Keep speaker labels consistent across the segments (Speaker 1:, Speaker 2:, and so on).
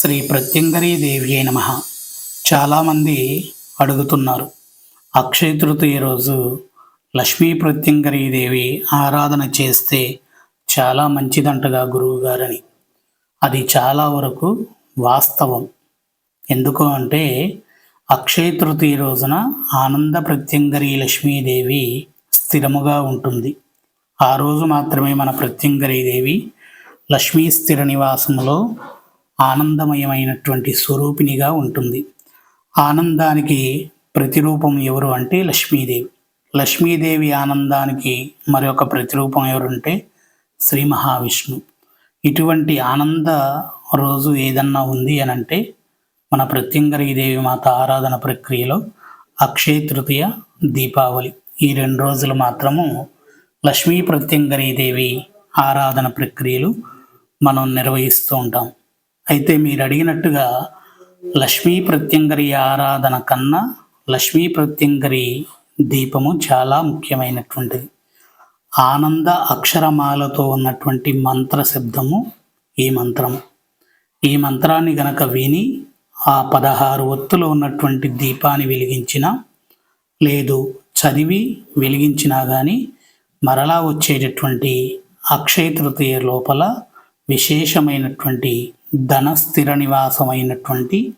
Speaker 1: శ్రీ ప్రత్యంగరీ దేవి నమ. చాలామంది అడుగుతున్నారు అక్షయ తృతీయ రోజు లక్ష్మీ ప్రత్యంగరీ దేవి ఆరాధన చేస్తే చాలా మంచిదంటగా గురువు గారని అది చాలా వరకు వాస్తవం. ఎందుకు అంటే అక్షయ తృతీయ రోజున ఆనంద ప్రత్యంగరీ లక్ష్మీదేవి స్థిరముగా ఉంటుంది. ఆ రోజు మాత్రమే మన ప్రత్యంగరీ దేవి లక్ష్మీ స్థిర నివాసంలో ఆనందమయమైనటువంటి స్వరూపిణిగా ఉంటుంది. ఆనందానికి ప్రతిరూపం ఎవరు అంటే లక్ష్మీదేవి. లక్ష్మీదేవి ఆనందానికి మరొక ప్రతిరూపం ఎవరంటే శ్రీ మహావిష్ణు. ఇటువంటి ఆనంద రోజు ఏదన్నా ఉంది అని అంటే మన ప్రత్యంగరీ దేవి మాత ఆరాధన ప్రక్రియలో అక్షయ తృతీయ దీపావళి ఈ రెండు రోజులు మాత్రము లక్ష్మీ ప్రత్యంగరీ దేవి ఆరాధన ప్రక్రియలు మనం నిర్వహిస్తూ ఉంటాం. అయితే మీరు అడిగినట్టుగా లక్ష్మీ ప్రత్యంగరి ఆరాధన కన్నా లక్ష్మీ ప్రత్యంగరి దీపము చాలా ముఖ్యమైనటువంటిది. ఆనంద అక్షరమాలతో ఉన్నటువంటి మంత్ర శబ్దము ఈ మంత్రము. ఈ మంత్రాన్ని గనక విని ఆ పదహారు ఒత్తులు ఉన్నటువంటి దీపాన్ని వెలిగించిన లేదు చదివి వెలిగించినా కానీ మరలా వచ్చేటటువంటి అక్షయ తృతీయ లోపల విశేషమైనటువంటి ధన స్థిర నివాసమైనటువంటి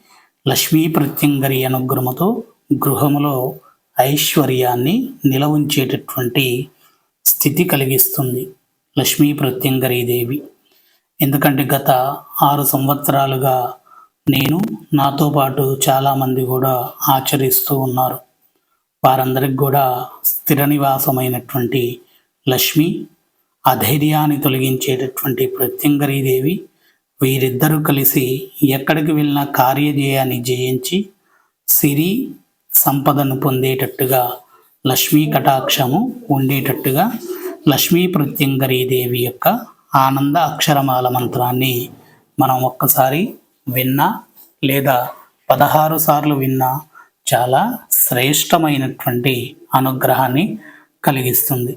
Speaker 1: లక్ష్మీ ప్రత్యంగరి అనుగ్రహముతో గృహములో ఐశ్వర్యాన్ని నిలవుంచేటటువంటి స్థితి కలిగిస్తుంది లక్ష్మీ ప్రత్యంగరీ దేవి. ఎందుకంటే గత ఆరు సంవత్సరాలుగా నేను నాతో పాటు చాలామంది కూడా ఆచరిస్తూ ఉన్నారు. వారందరికి కూడా స్థిర నివాసమైనటువంటి లక్ష్మి అధైర్యాన్ని తొలగించేటటువంటి ప్రత్యంగరీదేవి వీరిద్దరూ కలిసి ఎక్కడికి వెళ్ళినా కార్యజయాన్ని జయించి సిరి సంపదను పొందేటట్టుగా లక్ష్మీ కటాక్షము ఉండేటట్టుగా లక్ష్మీ ప్రత్యంగరీదేవి యొక్క ఆనంద అక్షరమాల మంత్రాన్ని మనం ఒక్కసారి విన్నా లేదా పదహారు సార్లు విన్నా చాలా శ్రేష్టమైనటువంటి అనుగ్రహాన్ని కలిగిస్తుంది.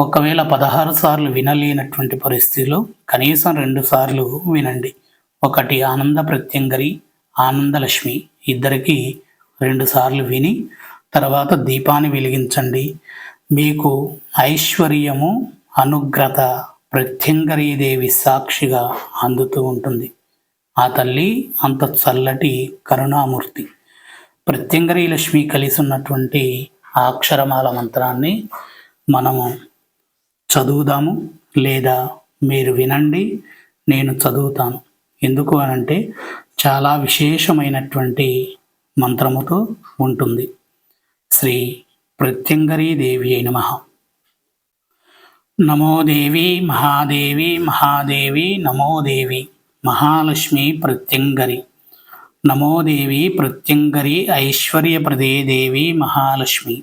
Speaker 1: ఒకవేళ పదహారు సార్లు వినలేనటువంటి పరిస్థితిలో కనీసం రెండు సార్లు వినండి. ఒకటి ఆనంద ప్రత్యంగరి ఆనందలక్ష్మి. ఇద్దరికి రెండు సార్లు విని తర్వాత దీపాన్ని వెలిగించండి. మీకు ఐశ్వర్యము అనుగ్రత ప్రత్యంగరీదేవి సాక్షిగా అందుతూ ఉంటుంది. ఆ తల్లి అంత చల్లటి కరుణామూర్తి. ప్రత్యంగరీ లక్ష్మి కలిసి ఉన్నటువంటి ఆ అక్షరమాల మంత్రాన్ని మనము చదువుదాము లేదా మీరు వినండి నేను చదువుతాను. ఎందుకు అనంటే చాలా విశేషమైనటువంటి మంత్రముతో ఉంటుంది. శ్రీ ప్రత్యంగరీ దేవి నమ. నమో దేవి మహాదేవి మహాదేవి నమో దేవి మహాలక్ష్మి ప్రత్యంగరి. నమోదేవి ప్రత్యంగరి ఐశ్వర్యప్రదే దేవి మహాలక్ష్మి.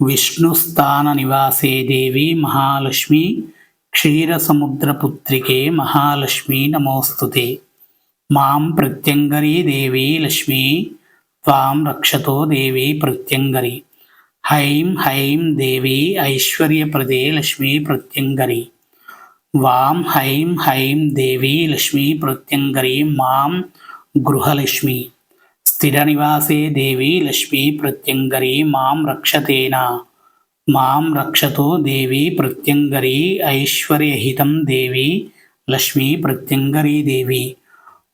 Speaker 1: విష్ణుస్థాన నివాసే దేవి మహాలక్ష్మి క్షీరసముద్రపుత్రికే మహాలక్ష్మి నమోస్తుతే. మాం ప్రత్యంగరీ దేవి లక్ష్మి త్వాం రక్షతో దేవి ప్రత్యంగరి. హైం హైం దేవి ఐశ్వర్యప్రదే లక్ష్మీ ప్రత్యంగరి. వాం హైం హైం దేవి లక్ష్మీ ప్రత్యంగరి మాం గృహలక్ష్మి. స్థిరనివాసే దేవి లక్ష్మీ ప్రత్యంగరి మాం రక్షతేన మాం రక్షతో దేవి ప్రత్యంగరి ఐశ్వర్యహితం దేవి లక్ష్మీ ప్రత్యంగరీ దేవి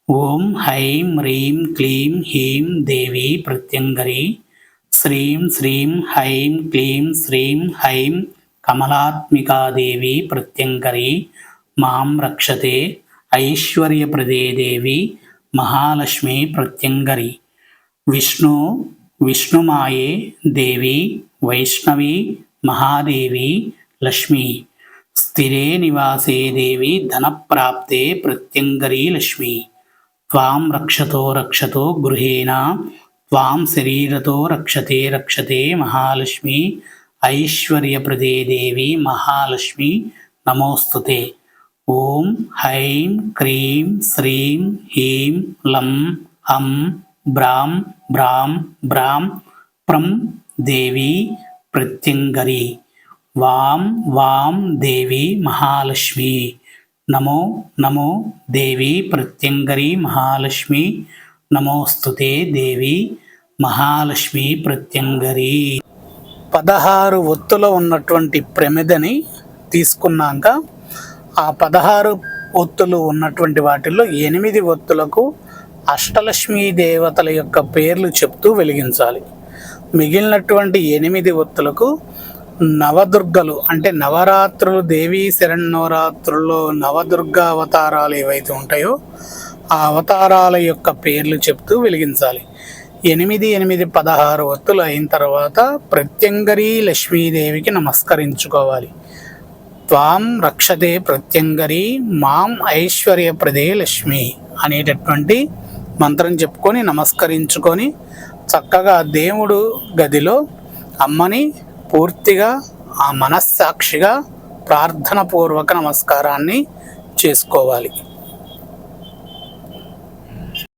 Speaker 1: ఓం హైం హ్రీం క్లీం హీం దేవి ప్రత్యంగరి శ్రీం శ్రీం హైం క్లీం శ్రీం హైం కమలాత్మికాదేవి ప్రత్యంగరి మాం రక్షతే ఐశ్వర్యప్రదే దేవి మహాలక్ష్మి ప్రత్యంగరి విష్ణు విష్ణుమాయే దేవి వైష్ణవి మహాదేవి లక్ష్మి. స్థిరే నివాసే దేవి ధనప్రాప్తే ప్రత్యంగరీ లక్ష్మి. త్వాం రక్షతో రక్షతో గృహేణ త్వాం శరీరతో రక్షతే రక్షతే మహాలక్ష్మి. ఐశ్వర్యప్రదే దేవి మహాలక్ష్మి. నమోస్తుతే. ఓం హైం క్రీం శ్రీం హీం లం హం బ్రాం బ్రాం బ్రాం ప్రం దేవి ప్రత్యంగరి. వాం వాం దేవి మహాలక్ష్మి. నమో నమో దేవి ప్రత్యంగరి మహాలక్ష్మి. నమోస్తుతే దేవి మహాలక్ష్మి ప్రత్యంగరి. పదహారు ఒత్తులో ఉన్నటువంటి ప్రమిదని తీసుకున్నాక ఆ పదహారు ఒత్తులు ఉన్నటువంటి వాటిల్లో ఎనిమిది ఒత్తులకు అష్టలక్ష్మీ దేవతల యొక్క పేర్లు చెప్తూ వెలిగించాలి. మిగిలినటువంటి ఎనిమిది ఒత్తులకు నవదుర్గలు అంటే నవరాత్రులు దేవీ శరణవరాత్రుల్లో నవదుర్గ అవతారాలు ఏవైతే ఉంటాయో ఆ అవతారాల యొక్క పేర్లు చెప్తూ వెలిగించాలి. ఎనిమిది ఎనిమిది పదహారు ఒత్తులు అయిన తర్వాత ప్రత్యంగరీ లక్ష్మీదేవికి నమస్కరించుకోవాలి. త్వాం రక్షతే ప్రత్యంగరి మాం ఐశ్వర్యప్రదే లక్ష్మి అనేటటువంటి మంత్రం చెప్పుకొని నమస్కరించుకొని చక్కగా దేవుడు గదిలో అమ్మని పూర్తిగా ఆ మనస్సాక్షిగా ప్రార్థనపూర్వక నమస్కారాన్ని చేసుకోవాలి.